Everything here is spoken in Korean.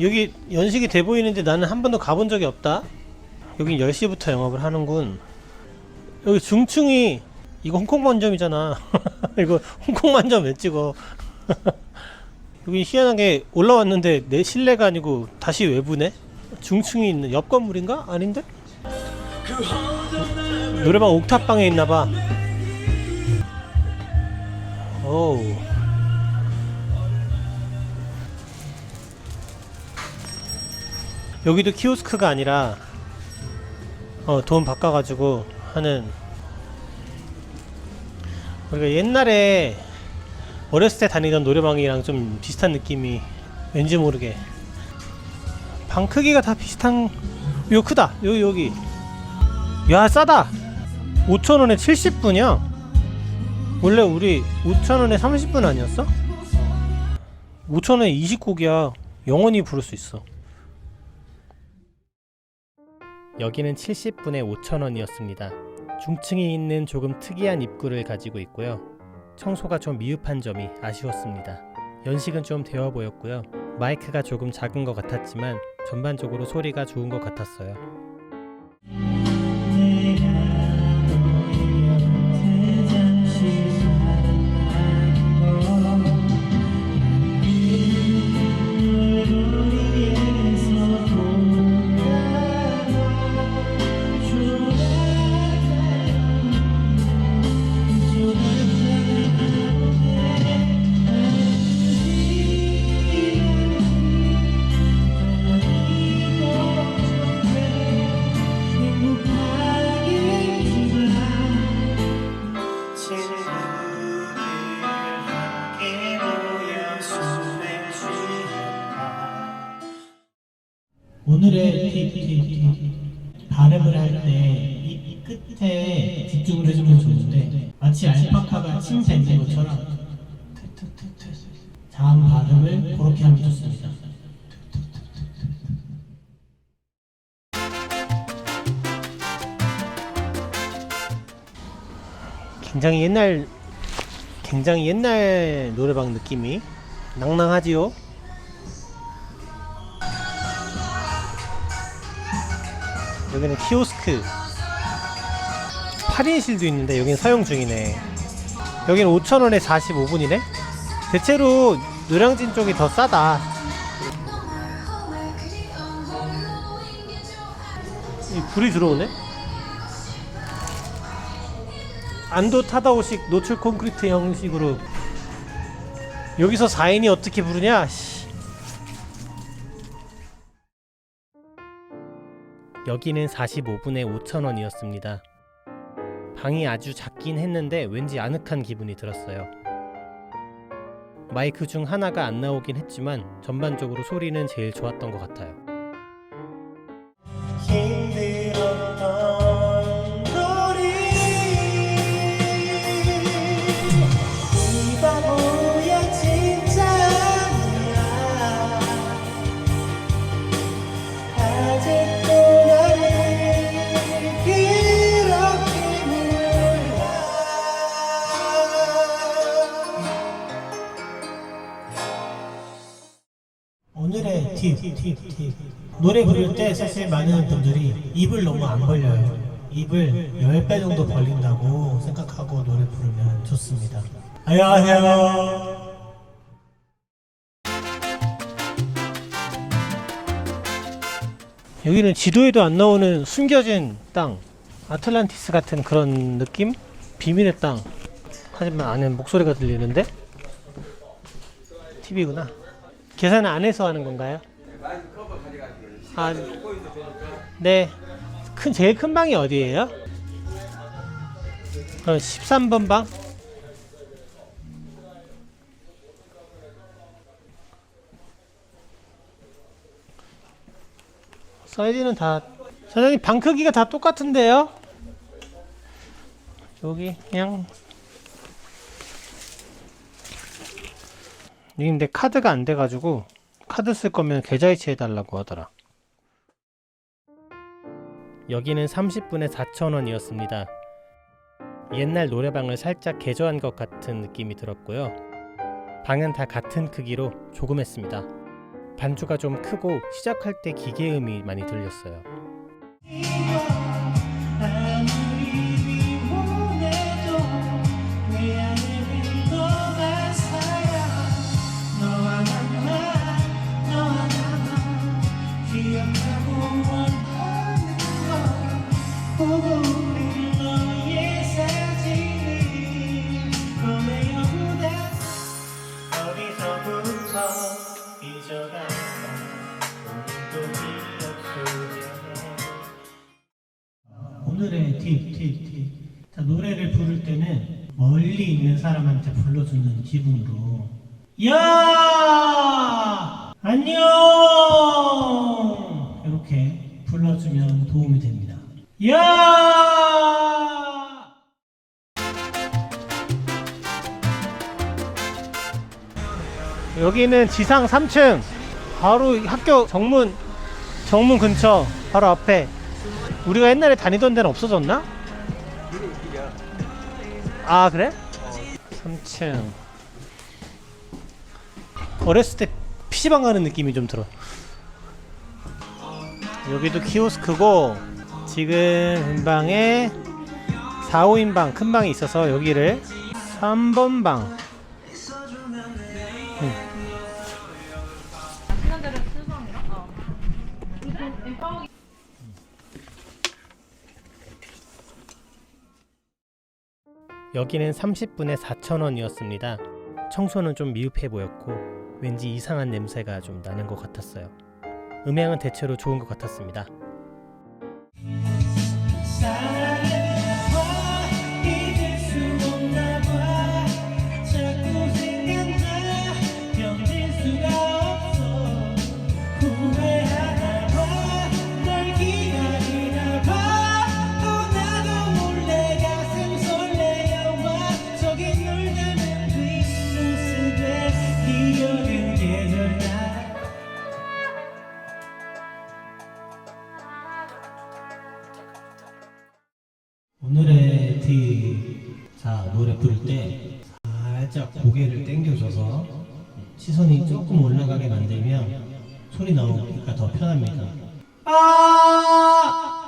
여기 연식이 돼 보이는데 나는 한 번도 가본 적이 없다. 여긴 10시부터 영업을 하는군. 여기 중층이 이거 홍콩 만점이잖아. 이거 홍콩 만점 왜 찍어? 여기 희한하게 올라왔는데 내 실내가 아니고 다시 외부네? 중층이 있는 옆 건물인가? 아닌데? 노래방 옥탑방에 있나봐. 오우. 여기도 키오스크가 아니라 어, 돈 바꿔가지고 하는 우리가 옛날에 어렸을 때 다니던 노래방이랑 좀 비슷한 느낌이 왠지 모르게. 방 크기가 다 비슷한 이거 크다 여기 여기. 야 싸다. 5천원에 70분이야? 원래 우리 5천원에 30분 아니었어? 5천원에 20곡이야. 영원히 부를 수 있어. 여기는 70분에 5,000원이었습니다. 중층이 있는 조금 특이한 입구를 가지고 있고요. 청소가 좀 미흡한 점이 아쉬웠습니다. 연식은 좀 되어 보였고요. 마이크가 조금 작은 것 같았지만 전반적으로 소리가 좋은 것 같았어요. 오늘의 팁 발음을 할 때 이 끝에 집중을 해주면 좋은데 마치 알파카가 침 뱉는 것처럼 자음 발음을 그렇게 하면 좋습니다. 굉장히 옛날 굉장히 옛날 노래방 느낌이 낭낭하지요. 여기는 키오스크. 8인실도 있는데 여기는 사용 중이네. 여기는 5,000원에 45분이네? 대체로 노량진 쪽이 더 싸다. 이 불이 들어오네? 안도 타다오식 노출 콘크리트 형식으로 여기서 4인이 어떻게 부르냐 여기는 45분에 5,000원이었습니다. 방이 아주 작긴 했는데 왠지 아늑한 기분이 들었어요. 마이크 중 하나가 안 나오긴 했지만 전반적으로 소리는 제일 좋았던 것 같아요. 팁, 팁, 팁. 노래 부를 때 사실 많은 분들이 입을 너무 안 벌려요. 입을 10배 정도 벌린다고 생각하고 노래 부르면 좋습니다. 안녕하세요. 여기는 지도에도 안 나오는 숨겨진 땅, 아틀란티스 같은 그런 느낌? 비밀의 땅. 하지만 안에 목소리가 들리는데? TV구나. 계산은 안에서 하는 건가요? 아, 네. 큰 제일 큰 방이 어디예요? 어, 13번 방? 사이즈는 다 사장님 방 크기가 다 똑같은데요? 여기 그냥 이게 근데 카드가 안 돼가지고 카드 쓸 거면 계좌이체 해달라고 하더라. 여기는 30분에 4,000원이었습니다. 옛날 노래방을 살짝 개조한 것 같은 느낌이 들었고요. 방은 다 같은 크기로 조금 했습니다. 반주가 좀 크고 시작할 때 기계음이 많이 들렸어요. 오늘의 팁, 팁, 팁. 자, 노래를 부를 때는 멀리 있는 사람한테 불러주는 기분으로. 야! 안녕! 이렇게 불러주면 도움이 됩니다. 야! 여기는 지상 3층 바로 학교 정문 정문 근처 바로 앞에 우리가 옛날에 다니던 데는 없어졌나? 아 그래? 3층 어렸을 때 PC방 가는 느낌이 좀 들어 여기도 키오스크고 지금 인방에 4, 5인방 큰 방이 있어서 여기를 3번 방 여기는 30분에 4,000원이었습니다. 청소는 좀 미흡해 보였고 왠지 이상한 냄새가 좀 나는 것 같았어요. 음향은 대체로 좋은 것 같았습니다. 콘크레티 그, 자 노래 부를 때 살짝 고개를 당겨줘서 시선이 조금 올라가게 만들면 소리 나오니까 더 편합니다. 아!